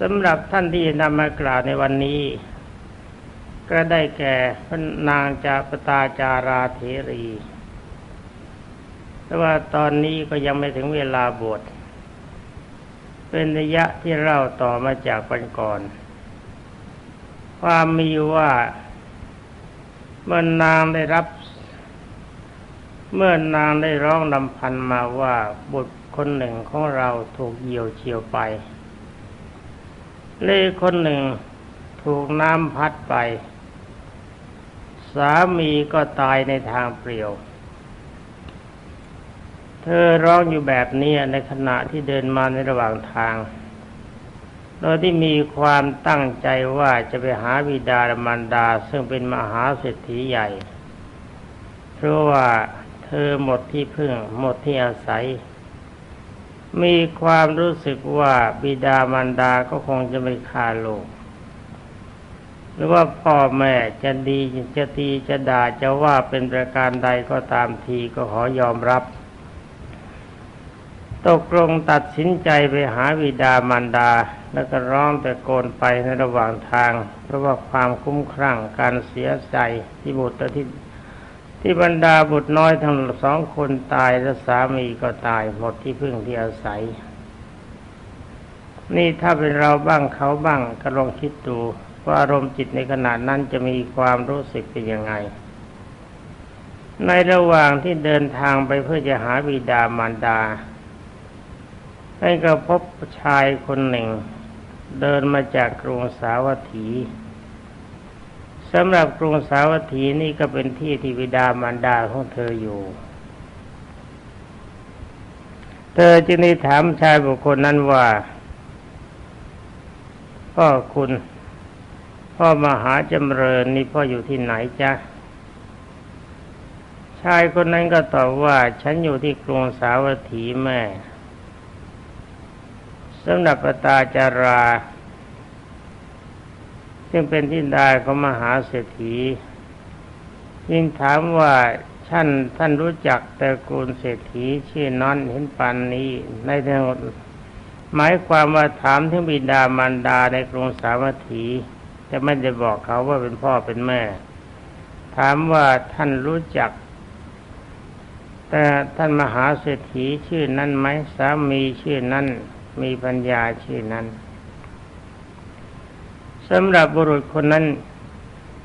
สำหรับท่านที่นำมากล่าวในวันนี้ ก็ได้แก่พระนางจาปตาจาราเทรี แต่ว่าตอนนี้ก็ยังไม่ถึงเวลาบวชเป็นระยะที่เล่าต่อมาจากปันก่อน ความมีว่าเมื่อนางได้รับ เมื่อนางได้ร้องนำพันมาว่าบุตรคนหนึ่งของเราถูกเหยี่ยวเฉียวไป เล่คนหนึ่งถูกน้ำพัดไป สามีก็ตายในทางเปลี่ยว เธอร้องอยู่แบบนี้ในขณะที่เดินมาในระหว่างทางโดยที่มีความตั้งใจว่าจะไปหาบิดาและมารดา ซึ่งเป็นมหาเศรษฐีใหญ่ เพราะว่าเธอหมดที่พึ่งหมดที่อาศัย มีความรู้สึกว่าบิดามารดาก็คงจะไม่ฆ่าลูกหรือว่าพ่อแม่จะดีจะตีจะด่าจะว่าเป็นประการใดก็ตามทีก็ขอยอมรับ ตกลงตัดสินใจไปหาบิดามารดา แล้วก็ร้องแต่โกนไปในระหว่างทาง เพราะว่าความคุ้มครั่งการเสียใจที่บุตรที่ ที่บรรดาบุตรน้อยทั้งสองคนตายและสามีก็ตายหมดที่พึ่งที่อาศัย นี่ถ้าเป็นเราบ้างเขาบ้างก็ลองคิดดูว่าอารมณ์จิตในขณะนั้นจะมีความรู้สึกเป็นยังไง ในระหว่างที่เดินทางไปเพื่อจะหาบิดามารดาให้ก็พบชายคนหนึ่ง เดินมาจากกรุงสาวัตถี สำหรับกรุงสาวัตถีนี่ก็เป็นที่ที่บิดามารดาของเธออยู่ เธอจึงได้ถามชายบุคคลนั้นว่าพ่อคุณ พ่อมหาจำเริญนี่พ่ออยู่ที่ไหนจ๊ะชายคนนั้นก็ตอบว่า ฉันอยู่ที่กรุงสาวัตถีแม่สำหรับปตาจารา ซึ่งเป็นที่ดาของมหาเศรษฐียิ่งถามว่าท่านท่านรู้จักตระกูลเศรษฐีชื่อนั้นเห็นปันนี้ในทางหมายความว่าถามถึงบิดามารดาในกรุงสาวัตถีจะไม่ได้บอกเขาว่าเป็นพ่อเป็นแม่ ถามว่าท่านรู้จัก แต่ท่านมหาเศรษฐีชื่อนั้นไหมสามีชื่อนั้นมีปัญญาชื่อนั้น สำหรับบุรุษคนนั้น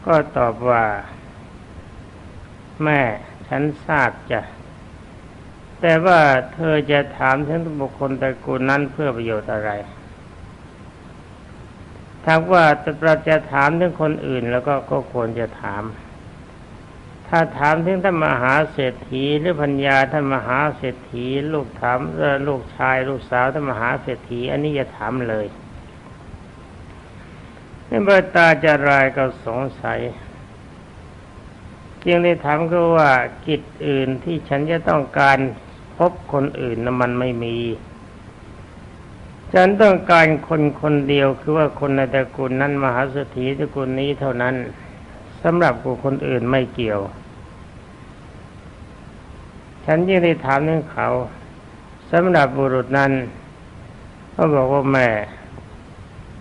ก็ตอบว่า แม่ฉันทราบจ้ะแต่ว่าเธอจะถามถึงบุคคลตระกูลนั้นเพื่อประโยชน์อะไรถ้าว่าเราจะถามถึงคนอื่นแล้วก็ก็ควรจะถาม ถ้าถามถึงท่านมหาเศรษฐีหรือพัญญาท่านมหาเศรษฐี ลูกถามลูกชาย ลูกสาวท่านมหาเศรษฐี อันนี้จะถามเลย นี่เบตาจะรายก็สงสัยจึงได้ถามก็ว่ากิจอื่นที่ฉันจะต้องการพบคนอื่นนั้นมันไม่มี ฉันต้องการคนคนเดียวคือว่าคนในตระกูลนั้นมหาเศรษฐีตระกูลนี้เท่านั้นสำหรับกูคนอื่นไม่เกี่ยว ฉันยิ่งได้ถามเรื่องเขาสำหรับบุรุษนั้นเขาบอกว่าแม่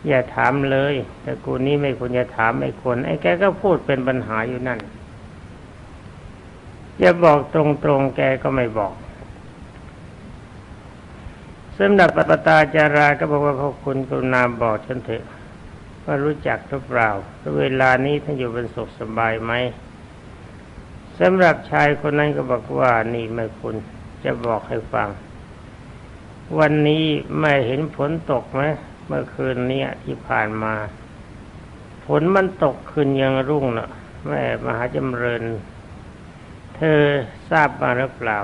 อย่าถามเลยแต่กูนี้ไม่ควรจะถามไม่ควรไอ้แกก็พูดเป็นปัญหาอยู่นั่นจะบอกตรงๆแกก็ไม่บอกสำหรับปตาจาราก็บอกว่าพระคุณกรุณาบอกฉันเถอะว่ารู้จักหรือเปล่าเวลานี้ท่านอยู่เป็นสุขสบายไหมสำหรับชายคนนั้นก็บอกว่านี่แม่คุณจะบอกให้ฟัง วันนี้แม่เห็นฝนตกไหม เมื่อคืนนี้ที่ผ่านมา ฝนมันตกคืนยังรุ่งนะ่ะ แม่มหาจำเริญ เธอทราบมาหรือเปล่า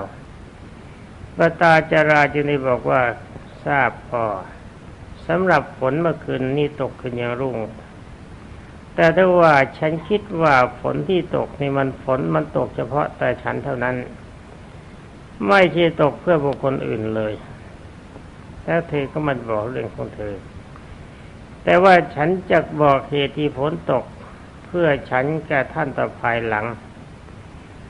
พระตาจาราจึงได้บอกว่าทราบพอสำหรับฝนเมื่อคืนนี้ตกขึ้นยังรุ่ง แต่ถ้าว่าฉันคิดว่าฝนที่ตกนี่มันฝนมันตกเฉพาะแต่ฉันเท่านั้น ไม่ใช่ตกเพื่อบุคคลอื่นเลยแล้วเธอก็มันบอกเรื่องของเธอ แต่ว่าฉันจะบอกเหตุที่ฝนตก เพื่อฉันแก่ท่านต่อภายหลัง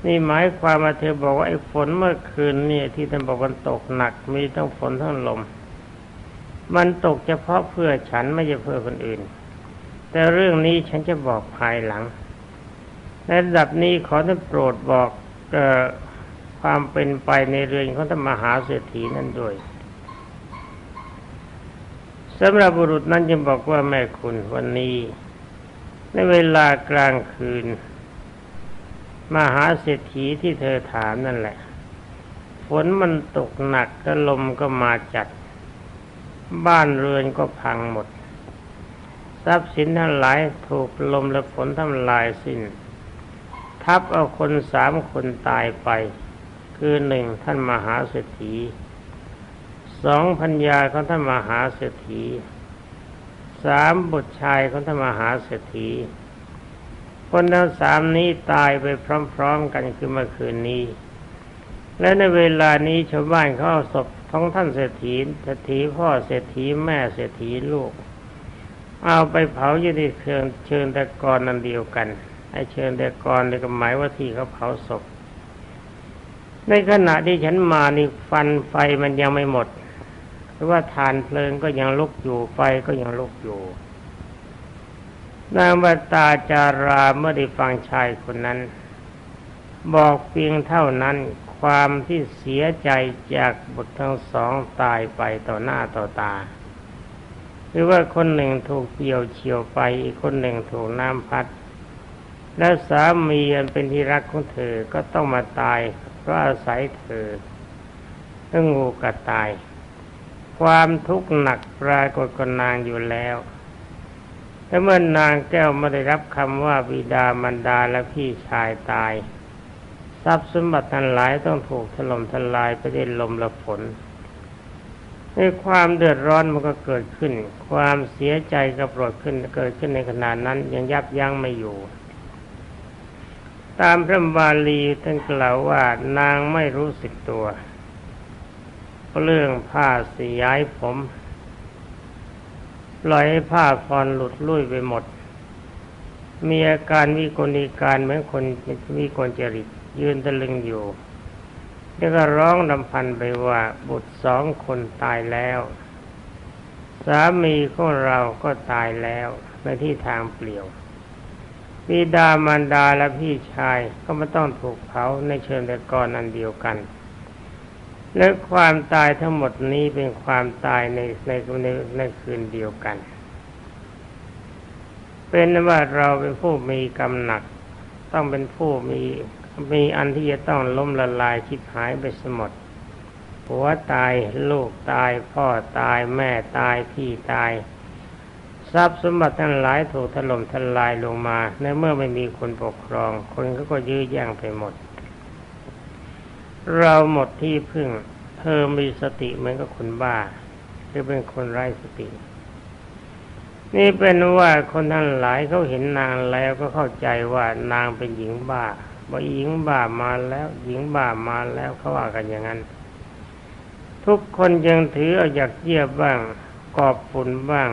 นี่หมายความว่าเธอบอกว่าไอ้ฝนเมื่อคืนนี่ที่ท่านบอกว่าตกหนักมีทั้งฝนทั้งลม มันตกเฉพาะเพื่อฉันไม่ใช่เพื่อคนอื่น แต่เรื่องนี้ฉันจะบอกภายหลังในระดับนี้ขอท่านโปรดบอกเออความเป็นไปในเรือนของธรรมหาเศรษฐีนั่นด้วย สำหรับบุรุษนั้นจึงบอกว่าแม่คุณวันนี้ ในเวลากลางคืน มหาเศรษฐีที่เธอถามนั่นแหละ ฝนมันตกหนักก็ลมก็มาจัด บ้านเรือนก็พังหมด ทรัพย์สินทั้งหลายถูกลมและฝนทำลายสิน้น ทับเอาคนสามคนตายไป คือหนึ่งท่านมหาเศรษฐี สองพัญญาของท่านมหาเศรษฐีสามบุตรชายของท่านมหาเศรษฐี คนทั้งสามนี้ตายไปพร้อมๆกันคือเมื่อคืนนี้ และในเวลานี้ชาวบ้านเขาเอาศพของท่านเศรษฐีเศรษฐีพ่อเศรษฐีแม่เศรษฐีลูก เอาไปเผาอยู่ที่เชิงเชิงตะกอนนั่นเดียวกันไอเชิงตะกอนนี่ก็หมายว่าที่เขาเผาศพในขณะที่ฉันมานี่ฟันไฟมันยังไม่หมด หรือว่าทานเพลิงก็ยังลุกอยู่ไฟก็ยังลุกอยู่นางบัตาจาราเมื่อได้ฟังชายคนนั้น บอกเพียงเท่านั้นความที่เสียใจจากบุตรทั้งสองตายไปต่อหน้าต่อตา หรือว่าคนหนึ่งถูกเกี่ยวเฉียวไปอีกคนหนึ่งถูกน้ำพัด และสามีอันเป็นที่รักของเธอก็ต้องมาตายเพราะอาศัยเธอเรื่องงูกัดตาย ความทุกข์หนักปรากฏกับนางอยู่แล้วและเมื่อนางแก้วไม่ได้รับคำว่าบิดามารดาและพี่ชายตาย ทรัพย์สมบัติทั้งหลายต้องถูกถล่มทลายไปด้วยลมและฝนในความเดือดร้อนมันก็เกิดขึ้น ความเสียใจก็ปรดขึ้นเกิดขึ้นในขณะนั้นยังยับยั้งไม่อยู่ ตามพระบาลีท่านกล่าวว่านางไม่รู้สึกตัว เรื่องผ้าสีย้ายผมปล่อยให้ผ้าฟอนหลุดลุ่ยไปหมด มีอาการวิกลการเหมือนคนมีกลจริตยืนตะลึงอยู่ แล้วก็ร้องดำพันไปว่าบุตรสองคนตายแล้ว สามีของเราก็ตายแล้วในที่ทางเปลี่ยวบิดามารดาและพี่ชายก็ไม่ต้องถูกเผาในเชิงตะกอนอันเดียวกัน และความตายทั้งหมดนี้เป็นความตายในในในในคืนเดียวกัน เป็นว่าเราเป็นผู้มีกรรมหนัก ต้องเป็นผู้มีมีอันที่จะต้องล้มละลายคิดหายไปสมดผัวตายลูกตาย พ่อตายแม่ตายพี่ตาย ทรัพย์สมบัติทั้งหลายถูกถล่มทลายลงมา ในเมื่อไม่มีคนปกครอง คนเขาก็ยื้อแย่งไปหมด เราหมดที่พึ่ง เธอมีสติเหมือนกับคนบ้าหรือเป็นคนไร้สติ นี่เป็นว่าคนทั้งหลายเขาเห็นนางแล้วก็เข้าใจว่านางเป็นหญิงบ้าว่าหญิงบ้ามาแล้ว หญิงบ้ามาแล้วเขาว่ากันอย่างนั้น ทุกคนยังถือเอาอยากเยียบบ้าง กอบฝุ่นบ้าง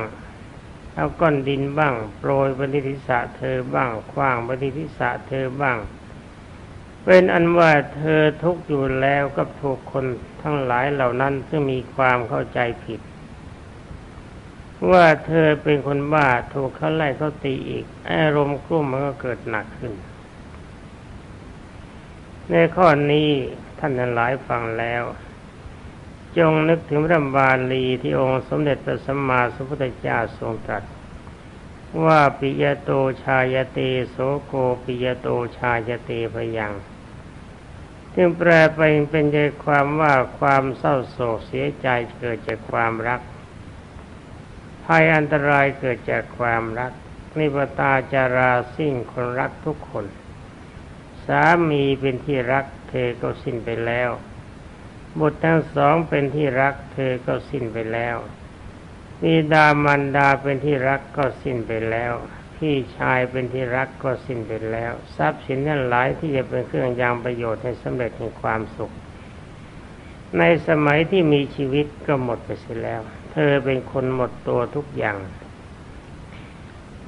เอาก้อนดินบ้าง โปรยบนทิศะเธอบ้างคว้างบนทิศะเธอบ้าง เป็นอันว่าเธอทุกอยู่แล้วกับถูกคนทั้งหลายเหล่านั้นซึ่งมีความเข้าใจผิด ว่าเธอเป็นคนบ้าถูกเขาไล่เขาตีอีกอารมณ์กลุ้มมันก็เกิดหนักขึ้น ในข้อนี้ท่านทั้งหลายฟังแล้ว จงนึกถึงพระบาลีที่องค์สมเด็จพระสัมมาสัมพุทธเจ้าทรงตรัสว่าปิยโตชายเตโสโกปิยโตชายเตพยัง จึงแปลไปเป็นใจความว่าความเศร้าโศกเสียใจเกิดจากความรักภัยอันตรายเกิดจากความรักนิปตาจาราสิ้นคนรักทุกคน สามีเป็นที่รัก เธอก็สิ้นไปแล้วบุตรทั้งสองเป็นที่รัก เธอก็สิ้นไปแล้วมีดามันดาเป็นที่รักก็สิ้นไปแล้ว พี่ชายเป็นที่รักก็สิ้นไปแล้ว ทรัพย์สินทั้งหลายที่จะเป็นเครื่องยังประโยชน์ให้สำเร็จแห่งความสุข ในสมัยที่มีชีวิตก็หมดไปเสียแล้ว เธอเป็นคนหมดตัวทุกอย่าง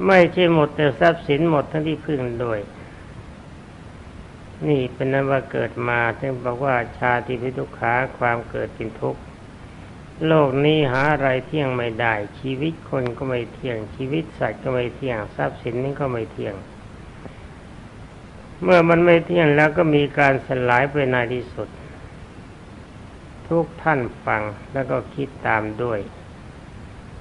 ไม่ใช่หมดแต่ทรัพย์สินหมดทั้งที่พึ่งโดยนี่เป็นนั้นว่าเกิดมาถึงบอกว่าชาติพิทุขาความเกิดเป็นทุกข์ โลกนี้หาอะไรเที่ยงไม่ได้ ชีวิตคนก็ไม่เที่ยง ชีวิตสัตว์ก็ไม่เที่ยงทรัพย์สินนี้ก็ไม่เที่ยง เมื่อมันไม่เที่ยงแล้วก็มีการสลายไปในที่สุด ทุกท่านฟังแล้วก็คิดตามด้วย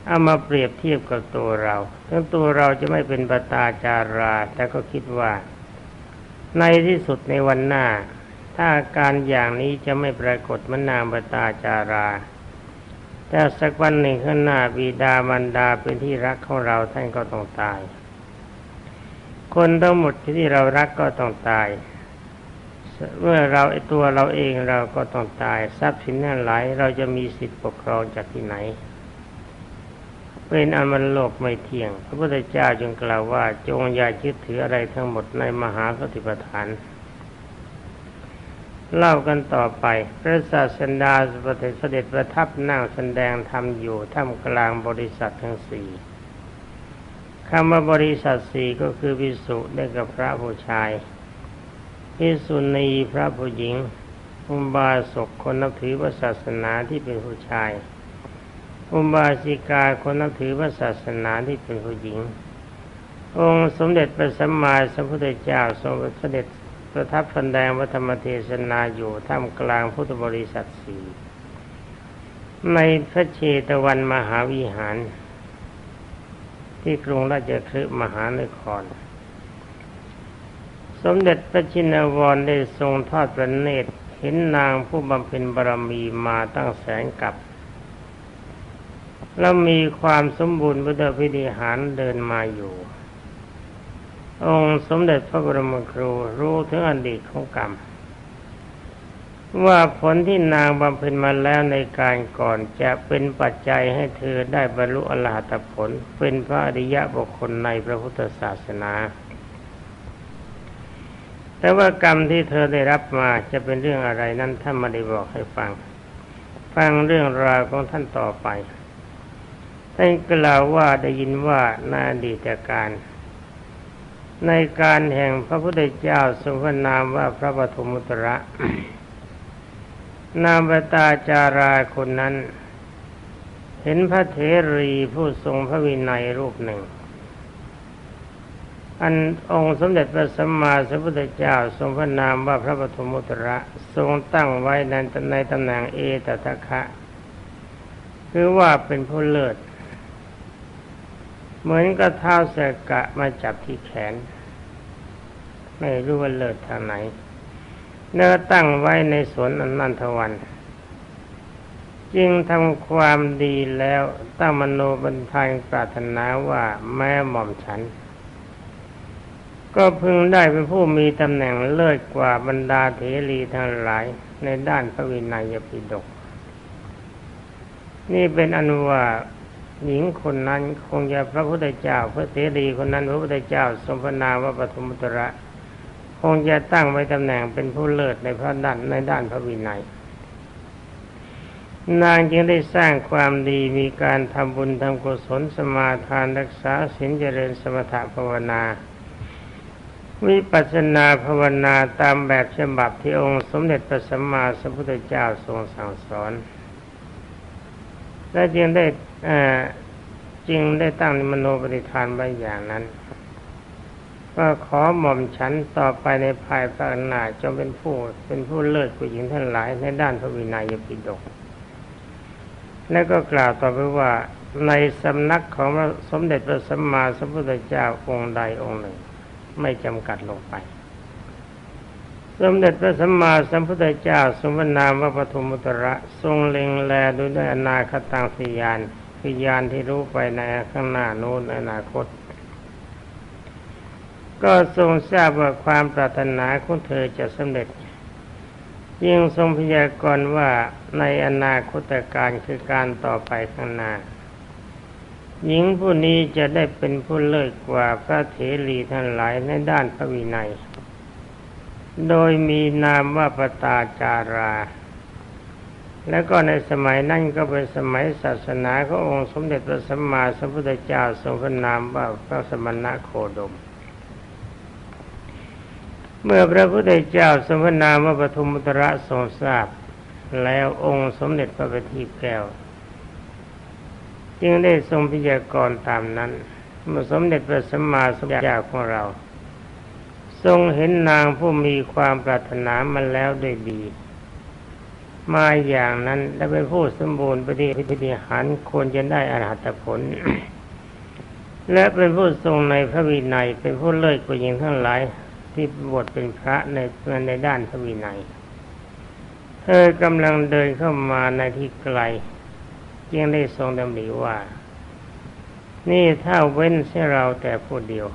เอามาเปรียบเทียบกับตัวเราทั้งตัวเราจะไม่เป็นปตาจารา แต่ก็คิดว่า ในที่สุดในวันหน้า ถ้าอาการอย่างนี้จะไม่ปรากฏมันามปตาจารา แต่สักวันหนึ่งข้างหน้าบิดามารดาเป็นที่รักของเราท่านก็ต้องตาย คนทั้งหมดที่เรารักก็ต้องตาย เมื่อเราไอตัวเราเองเราก็ต้องตายทรัพย์สินนั่นหลายเราจะมีสิทธิปกครองจากที่ไหน เป็นอมันโลกไม่เที่ยง พระพุทธเจ้าจึงกล่าวว่าจงอย่ายึดถืออะไรทั้งหมดในมหาสติปัฏฐาน เล่ากันต่อไป พระศาสดาสปเสด็จประทับนั่งแสดงธรรมอยู่ท่ามกลางบริษัททั้งสี่คำว่าบริษัทสี่ก็คือวิสุได้กับพระผู้ชายพิสุณีพระผู้หญิงอุบาสกคนนับถือพระศาสนาที่เป็นผู้ชาย อุบาสิกาคนนับถือพระศาสนาที่เป็นผู้หญิง องค์สมเด็จพระสัมมาสัมพุทธเจ้าทรงเสด็จ ประทับฟันแดงวัธรรมเทศนาอยู่ท่ามกลางพุทธบริษัทสี่ในพระเชตวันมหาวิหาร ที่กรุงราชคฤห์มหานคร สมเด็จพระชินวรได้ทรงทอดพระเนตรเห็นนางผู้บำเพ็ญบารมีมาตั้งแสนกับ แล้วมีความสมบูรณ์พุทธพิธีหารเดินมาอยู่ องค์สมเด็จพระบรมครูรู้ถึงอดีตของกรรม ว่าผลที่นางบำเพ็ญมาแล้วในการก่อนจะเป็นปัจจัยให้เธอได้บรรลุอรหัตผล เป็นพระอริยะบุคคลในพระพุทธศาสนา แต่ว่ากรรมที่เธอได้รับมาจะเป็นเรื่องอะไรนั้นท่านไม่ได้บอกให้ฟัง ฟังเรื่องราวของท่านต่อไปท่านกล่าวว่าได้ยินว่านาดีตการ ในการแห่งพระพุทธเจ้าทรงพระนามว่าพระปฐมุตระ นามปตาจาราคนนั้น เห็นพระเถรีผู้ทรงพระวินัยรูปหนึ่ง อันองค์สมเด็จพระสัมมาสัมพุทธเจ้าทรงพระนามว่าพระปฐมุตระทรงตั้งไว้ในในตำแหน่งเอตตะคะ คือว่าเป็นผู้เลิศ เหมือนกับเท้าเสกะมาจับที่แขน ไม่รู้ว่าเลิศทางไหน เนื้อตั้งไว้ในสวนอนันทวันจึงทำความดีแล้วตั้งมโนบันทายปรารถนาว่าแม่หม่อมฉัน ก็พึงได้เป็นผู้มีตำแหน่งเลิศกว่าบรรดาเถรีทั้งหลายในด้านพระวินัยปิฎกนี่เป็นอนุว่า หญิงคนนั้นคงจะพระพุทธเจ้า พระเถรีคนนั้นพระพุทธเจ้าทรงพนามว่าปฐมุตระ คงจะตั้งไว้ตำแหน่งเป็นผู้เลิศในพระด้านในด้านพระวินัย นางจึงได้สร้างความดีมีการทำบุญทำกุศลสมาทานรักษาศีลเจริญสมถะภาวนา วิปัสสนาภาวนาตามแบบฉบับที่องค์สมเด็จพระสัมมาสัมพุทธเจ้าทรงสั่งสอน และจึงได้จึงได้ตั้งมโนปฏิทานไว้อย่างนั้นก็ขอหม่อมฉันต่อไปในภายภาคหน้าจงเป็นผู้เป็นผู้เลิศผู้หญิงทั้งหลายในด้านพระวินัยปิฎกและก็กล่าวต่อไปว่าในสำนักของสมเด็จพระสัมมาสัมพุทธเจ้าองค์ใดองค์หนึ่ง ไม่จำกัดลงไป สมเด็จพระสัมมาสัมพุทธเจ้าสมนามว่าปฐุมตระทรงเล็งแลดูด้วยอนาคตังสยานคือยานที่รู้ไปในข้างหน้าโน้นอนาคต ก็ทรงทราบว่าความปรารถนาของเธอจะสำเร็จยิ่งทรงพยากรณ์ว่าในอนาคตการคือการต่อไปข้างหน้า หญิงผู้นี้จะได้เป็นผู้เลิศกว่าพระเถรีทั้งหลายในด้านพระวินัย โดยมีนามว่าปตาจารา แล้วก็ในสมัยนั้นก็เป็นสมัยศาสนาขององค์สมเด็จพระสัมมาสัมพุทธเจ้าทรงพระนามว่าพระสมณะโคดม เมื่อพระพุทธเจ้าทรงพระนามว่าปฐุมุตระทรงทราบ แล้วองค์สมเด็จพระบัณฑิตแก้ว จึงได้ทรงพยารณ์ตามนั้นเมื่อสมเด็จพระสัมมาสัมพุทธเจ้าของเรา ทรงเห็นนางผู้มีความปรารถนามาแล้วด้วยดี มาอย่างนั้นและเป็นผู้สมบูรณ์ปฏิพิธีหารควรจะได้อรหัตผล และเป็นผู้ทรงในพระวินัย เป็นผู้เลิศกว่าหญิงทั้งหลายที่บวชเป็นพระในในด้านพระวินัย เธอกำลังเดินเข้ามาในที่ไกลจึงได้ทรงดำริว่า นี่ถ้าเว้นให้เราแต่ผู้เดียว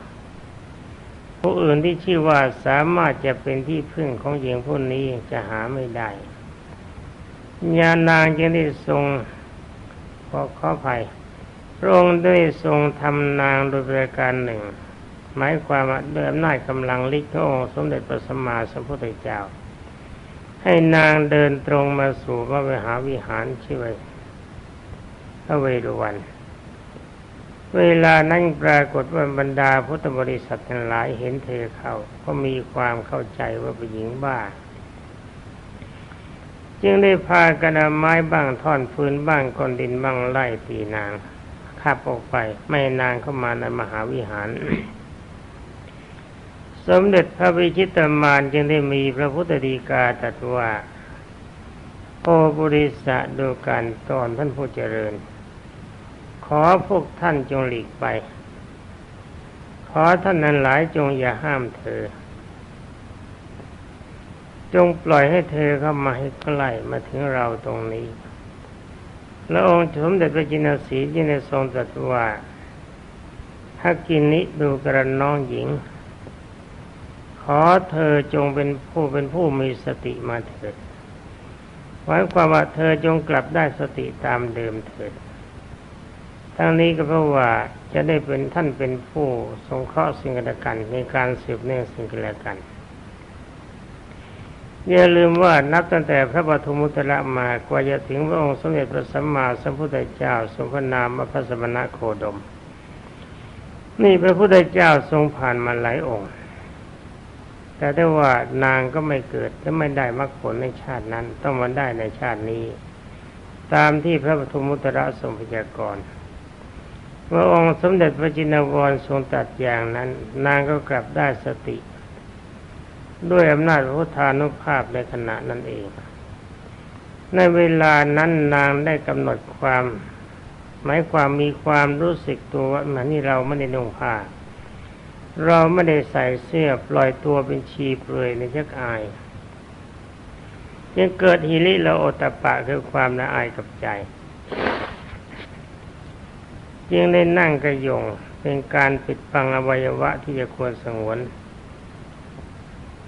ผู้อื่นที่ชื่อว่าสามารถจะเป็นที่พึ่งของหญิงผู้นี้จะหาไม่ได้ญานางจึงได้ทรงขอขอภัยพระองค์ได้ทรงทำนางโดยประการหนึ่ง หมายความว่าด้วยอำนาจกำลังฤทธิ์ขององค์สมเด็จพระสัมมาสัมพุทธเจ้า ให้นางเดินตรงมาสู่พระวิหารวิหารชื่อว่าพระเวรุวัน เวลานั้นปรากฏว่าบรรดาพุทธบริษัททั้งหลายเห็นเธอเข้าก็มีความเข้าใจว่าเป็นหญิงบ้า จึงได้พากันไม้บ้างท่อนฟืนบ้างก้อนดินบ้างไล่ตีนางขับออกไปไม่นางเข้ามาในมหาวิหาร สมเด็จพระวิชิตมารจึงได้มีพระพุทธดีกาตรัสว่าโอบุริสะดูการตอนท่านผู้เจริญ ขอพวกท่านจงหลีกไป ขอท่านนั้นหลายจงอย่าห้ามเธอ จงปล่อยให้เธอเข้ามาให้ใกล้มาถึงเราตรงนี้ แล้วองค์สมเด็จพระจินสีจินทรงตรัสว่าถ้ากินนี้ดูกระน้องหญิง ขอเธอจงเป็นผู้เป็นผู้มีสติมาเถิดหมายความว่าเธอจงกลับได้สติตามเดิมเถิด ทั้งนี้ก็เพราะว่าจะได้เป็นท่านเป็นผู้สงเคราะห์สิ่งกันในการสืบเนื่องสิ่งกันอย่าลืมว่านับตั้งแต่พระปฐมุตระมากว่าจะถึงพระองค์สมเด็จพระสัมมาสัมพุทธเจ้าทรงพระนามว่าพระสมณโคดม นี่พระพุทธเจ้าทรงผ่านมาหลายองค์ แต่ได้ว่านางก็ไม่เกิดและไม่ได้มรรคผลในชาตินั้น ต้องมาได้ในชาตินี้ ตามที่พระปฐมุตระทรงพยากรณ์ เมื่อองค์สมเด็จพระจินวรทรงตัดอย่างนั้น นางก็กลับได้สติ ด้วยอำนาจพระพุทธานุภาพในขณะนั้นเอง ในเวลานั้นนางได้กำหนดความ หมายความมีความรู้สึกตัวว่ามันนี่เราไม่ได้นุ่งผ้าเราไม่ได้ใส่เสื้อปล่อยตัวเป็นชีเปลือยในชักอายยังเกิดฮิริและโอตปะคือความละอายกับใจ จึงได้นั่งกระยงเป็นการปิดบังอวัยวะที่จะควรสงวน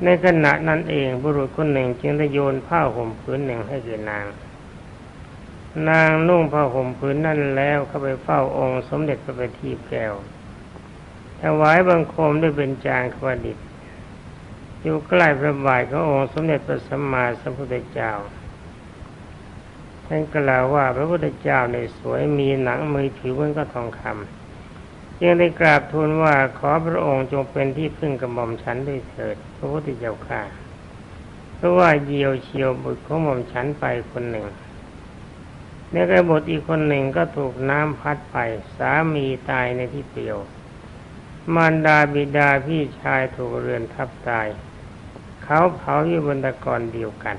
ในขณะนั้นเองบุรุษคนหนึ่งจึงได้โยนผ้าห่มผืนหนึ่งให้แก่นาง นางนุ่งผ้าห่มผืนนั้นแล้วเข้าไปเฝ้าองค์สมเด็จพระบัณฑิตแก้วถวายบังคมด้วยเป็นจางขวดิตอยู่ใกล้พระบาทขององค์สมเด็จพระสัมมาสัมพุทธเจ้า ท่านกล่าวว่าพระพุทธเจ้าในสวยมีหนังมือผิวเหมือนกับทองคำจึงได้กราบทูลว่าขอพระองค์จงเป็นที่พึ่งกระหม่อมฉันด้วยเถิด พระพุทธเจ้าค่ะเพราะว่าเยียวเชียวบุตรของหม่อมฉันไปคนหนึ่งในกระบทอีกคนหนึ่งก็ถูกน้ำพัดไป สามีตายในที่เปลี่ยว มารดาบิดาพี่ชายถูกเรือนทับตาย เขาเผาอยู่บนตะกอนเดียวกัน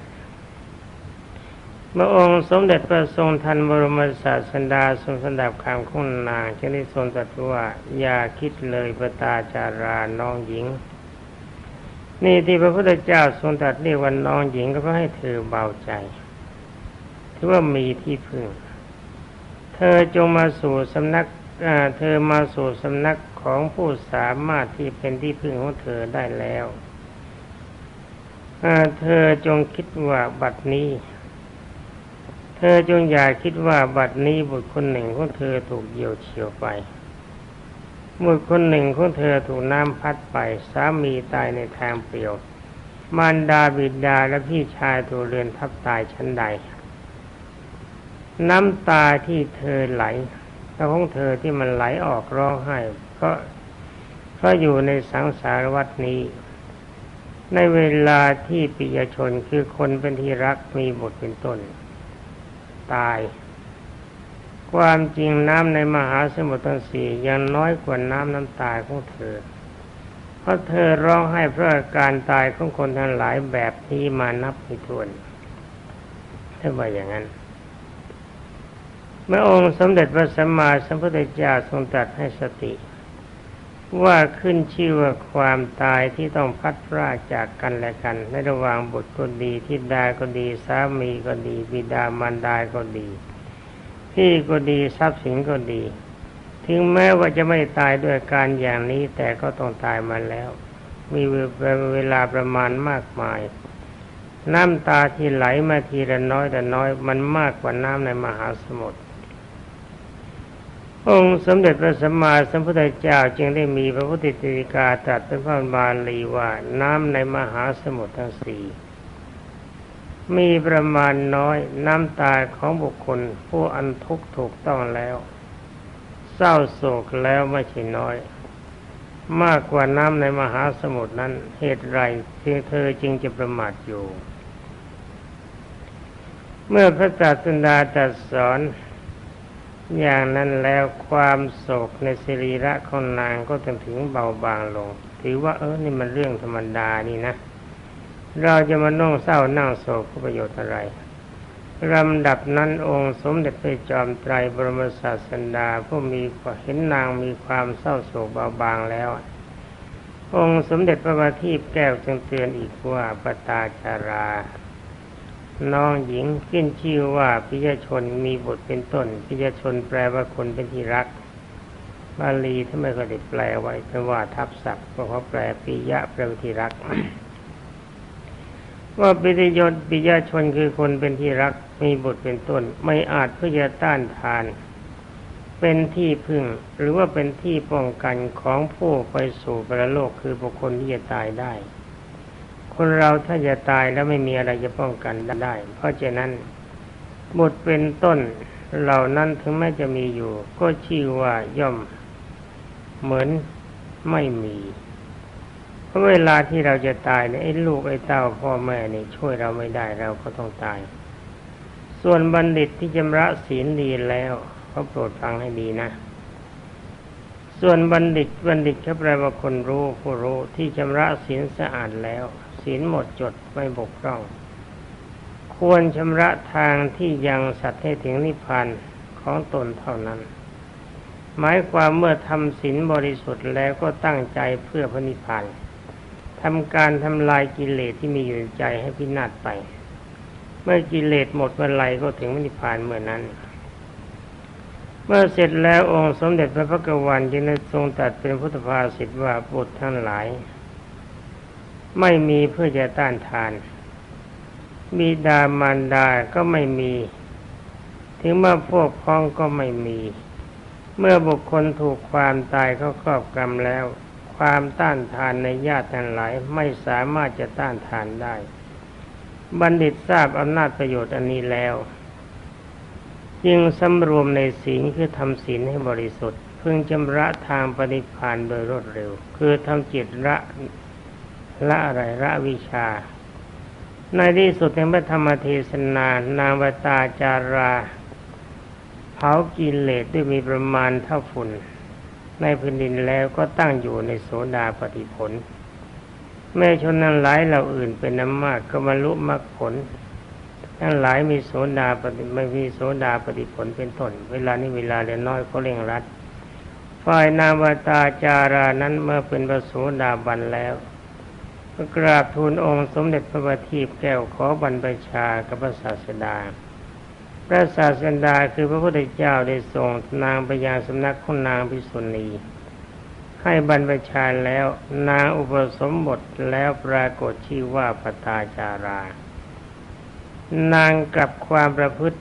เมื่อองค์สมเด็จพระทรงทันบรมศาสดาทรงสดับคำคุณนางจึงได้ทรงตรัสว่าอย่าคิดเลยปตาจาราน้องหญิง นี่ที่พระพุทธเจ้าทรงตรัสเรียกว่าน้องหญิงก็เพื่อให้เธอเบาใจถือว่ามีที่พึ่ง เธอจงมาสู่สำนักเธอมาสู่สำนักของผู้สามารถที่เป็นที่พึ่งของเธอได้แล้วเธอจงคิดว่าบัดนี้ เธอจงอย่าคิดว่าบัดนี้บุตรคนหนึ่งของเธอถูกเหยี่ยวเฉียวไปบุตรคนหนึ่งของเธอถูกน้ำพัดไปสามีตายในทางเปลี่ยว มารดาบิดาและพี่ชายถูกเรือนทับตายชั้นใด น้ำตาที่เธอไหลแล้วของเธอที่มันไหลออกร้องไห้เพราะเพราะอยู่ในสังสารวัฏนี้ ในเวลาที่ปิยชนคือคนเป็นที่รักมีบทเป็นต้น ตาย ความจริงน้ำในมหาสมุทรทั้งสี่ยังน้อยกว่าน้ำน้ำตายของเธอ เพราะเธอร้องให้เพราะอาการตายของคนทั้งหลายแบบนี้มานับไม่ถ้วนถ้าว่าอย่างนั้น เมื่อองค์สมเด็จพระสัมมาสัมพุทธเจ้าทรงตรัสให้สติ ว่าขึ้นชื่อว่าความตายที่ต้องพัดพรากจากกันและกัน ในระหว่างบุตรก็ดีทิดาก็ดีสามีก็ดีบิดามารดาก็ดี พี่ก็ดีทรัพย์สินก็ดี ถึงแม้ว่าจะไม่ตายด้วยการอย่างนี้แต่ก็ต้องตายมาแล้ว มีเวลาประมาณมากมาย น้ำตาที่ไหลมาทีละน้อยแต่น้อยมันมากกว่าน้ำในมหาสมุทร องค์สมเด็จพระสัมมาสัมพุทธเจ้าจึงได้มีพระพุทธติกาตรัสเป็นพระบาลีว่าน้ำในมหาสมุทรทั้งสี่มีประมาณน้อยน้ำตาของบุคคล ผู้อันทุกข์ถูกต้องแล้ว เศร้าโศกแล้วไม่ใช่น้อย มากกว่าน้ำในมหาสมุทรนั้นเหตุไรที่เธอจึงจะประมาทอยู่ เมื่อพระศาสดาตรัสสอน อย่างนั้นแล้วความโศกในสิริระของนางก็ถึงถึงเบาบางลง ถือว่าเออนี่มันเรื่องธรรมดานี่นะ เราจะมานั่งเศร้านั่งโศกประโยชน์อะไรลำดับนั้นองค์สมเด็จพระจอมไตรบรมศาสดาผู้มีเห็นนางมีความเศร้าโศกเบาบางแล้ว องค์สมเด็จพระบาทีแก้วจึงเตือนอีกว่าปตาจารา น้องหญิงขึ้นชื่อว่าพิยชนมีบทเป็นต้นพิยชนแปลว่าคนเป็นที่รัก บาลีถ้าไม่เคยได้แปลไว้แต่ว่าทับศัพท์เพราะเขาแปลปิยะแปลว่าที่รัก ว่าปิยยศปิยชนคือคนเป็นที่รักมีบทเป็นต้น ไม่อาจเพื่อจะต้านทาน เป็นที่พึ่ง หรือว่าเป็นที่ป้องกันของผู้ไปสู่ปรโลกคือบุคคลที่จะตายได้ คนเราถ้าจะตายแล้วไม่มีอะไรจะป้องกันได้ เพราะฉะนั้นบทเป็นต้นเหล่านั้นถึงแม้จะมีอยู่ ก็ชื่อว่าย่อมเหมือนไม่มีเพราะเวลาที่เราจะตายเนี่ยไอ้ลูกไอ้เต้าพ่อแม่นี่ช่วยเราไม่ได้เราก็ต้องตาย ส่วนบัณฑิตที่จำระศีลดีแล้วเขาโปรดฟังให้ดีนะส่วนบัณฑิตบัณฑิตเขาแปลว่าคนรู้ผู้รู้ที่ชำระศีลสะอาดแล้ว ศีลหมดจดไม่บกพร่อง ควรชำระทางที่ยังสัตว์ให้ถึงนิพพานของตนเท่านั้น หมายความเมื่อทำศีลบริสุทธิ์แล้วก็ตั้งใจเพื่อพระนิพพานทำการทำลายกิเลสที่มีอยู่ในใจให้พินาศไป เมื่อกิเลสหมดเมื่อไรก็ถึงนิพพานเมื่อนั้นเมื่อเสร็จแล้วองค์สมเด็จพระพุทธวันจึงได้ทรงตัดเป็นพุทธภาษิตว่าบุตรทั้งหลาย ไม่มีเพื่อจะต้านทาน มีดามารดาก็ไม่มี ถึงมื่อพวกพ้องก็ไม่มี เมื่อบุคคลถูกความตายเขาครอบกรรมแล้ว ความต้านทานในญาติทั้งหลายไม่สามารถจะต้านทานได้ บัณฑิตทราบอำนาจประโยชน์อันนี้แล้ว จึงสำรวมในศีลคือทำศีลให้บริสุทธิ์ พึงชำระทางปฏิพานโดยรวดเร็ว คือทำจิตละ ละอะไรละวิชา ในที่สุดในพระธรรมเทศนานางวตาจาราเผากิเลสด้วยมีประมาณเท่าฝุ่น ในแผ่นดินแล้วก็ตั้งอยู่ในโสดาปฏิผล แม่ชนนั้นหลายเหล่าอื่นเป็นน้ำมากก็บรรลุมรรคผลทั้งหลายมีโสดาปฏิไม่มีโสดาปฏิผลเป็นต้นเวลานี้เวลาเล็กน้อยก็เร่งรัดฝ่ายนาวตาจารานั้นเมื่อเป็นพระโสดาบันแล้ว กราบทูลองค์สมเด็จพระบัณฑิตแก้วขอบรรพชากับพระศาสดา พระศาสดาคือพระพุทธเจ้าได้ส่งนางไปยังสำนักของนางพิสุณีให้บรรพชาแล้วนางอุปสมบทแล้วปรากฏชื่อว่าปตาจารา นางกลับความประพฤติ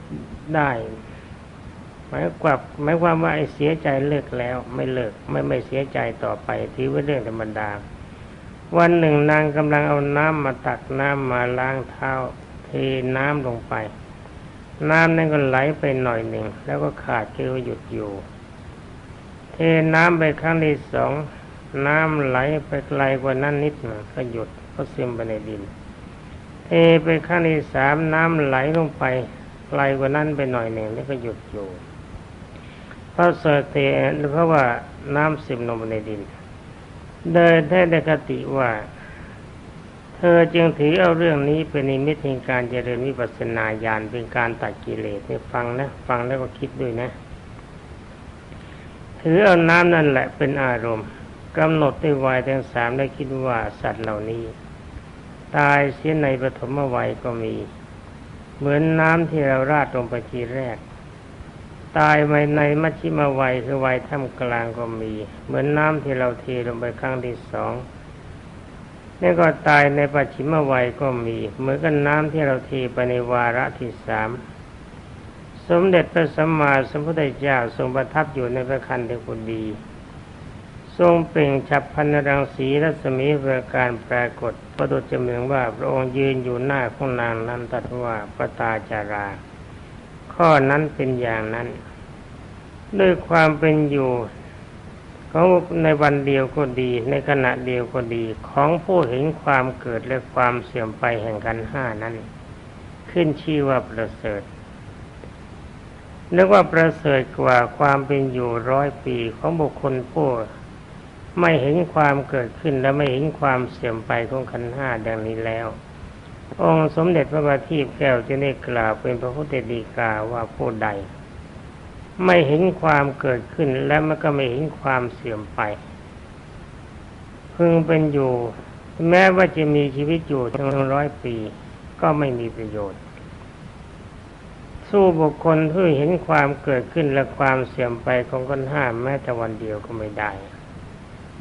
ได้หมายกลับหมายความว่าไอ้เสียใจเลิกแล้วไม่เลิกไม่ไม่เสียใจต่อไปถือว่าเรื่องธรรมดา วันหนึ่งนางกำลังเอาน้ำมาตักน้ำมาล้างเท้าเทน้ำลงไป น้ำนั้นก็ไหลไปหน่อยหนึ่ง แล้วก็ขาดคือหยุดอยู่ เทน้ำไปครั้งที่สองน้ำไหลไปไกลกว่านั้นนิดหนึ่งก็หยุดก็ซึมไปในดิน เทไปครั้งที่สามน้ำไหลลงไปไกลกว่านั้นไปหน่อยหนึ่งแล้วก็หยุดอยู่เพราะเสเตเพราะว่าน้ำซึมลงไปในดิน เดินได้ในคติว่า เธอจึงถือเอาเรื่องนี้เป็นนิมิตแห่งการเจริญวิปัสสนาญาณเป็นการตัดกิเลสให้ฟังนะ ฟังแล้วก็คิดด้วยนะ ถือเอาน้ำนั่นแหละเป็นอารมณ์กำหนดด้วยวัยทั้งสามได้คิดว่าสัตว์เหล่านี้ ตายเสียในปฐมวัยก็มี เหมือนน้ำที่เราราดลงไปทีแรก ตายไปในมัชชิมวัยคือวัยท่ามกลางก็มี เหมือนน้ำที่เราเทลงไปครั้งที่สองนี่ก็ตายในปัจฉิมวัยก็มี เหมือนกันน้ำที่เราเทไปในวาระที่สามสมเด็จพระสัมมาสัมพุทธเจ้าทรงประทับอยู่ในพระคันเทกุดีทรงเปล่งฉับพันรังสีรัศมีเพื่อการปรากฏ ประดุจจะเหมือนว่าพระองค์ยืนอยู่หน้าของนางนันตรัสว่าปตาจารา ข้อนั้นเป็นอย่างนั้น ด้วยความเป็นอยู่ของในวันเดียวก็ดี ในขณะเดียวก็ดี ของผู้เห็นความเกิดและความเสื่อมไปแห่งกันห้านั้น ขึ้นชื่อว่าประเสริฐนึกว่าประเสริฐกว่าความเป็นอยู่ร้อยปีของบุคคลผู้ไม่เห็นความเกิดขึ้นและไม่เห็นความเสื่อมไปของขันห้าดังนี้แล้ว องค์สมเด็จพระบาทีพแก้วจะได้กล่าวเป็นพระพุทธดีกาว่าผู้ใด ไม่เห็นความเกิดขึ้นและมันก็ไม่เห็นความเสื่อมไป พึงเป็นอยู่ แม้ว่าจะมีชีวิตอยู่ถึงร้อยปี ก็ไม่มีประโยชน์ สู้บุคคลที่เห็นความเกิดขึ้นและความเสื่อมไปของคนห้าแม้แต่วันเดียวก็ไม่ได้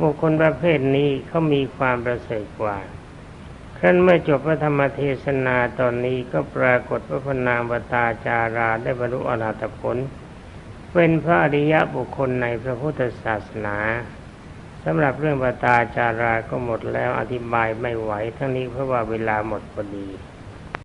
บุคคลประเภทนี้เขามีความประเสริฐกว่า ครั้นเมื่อจบพระธรรมเทศนาตอนนี้ก็ปรากฏว่าพระนางวตาจาราได้บรรลุอรหัตผล เป็นพระอริยบุคคลในพระพุทธศาสนาสำหรับเรื่องวตาจาราก็หมดแล้วอธิบายไม่ไหว ทั้งนี้เพราะว่าเวลาหมดพอดี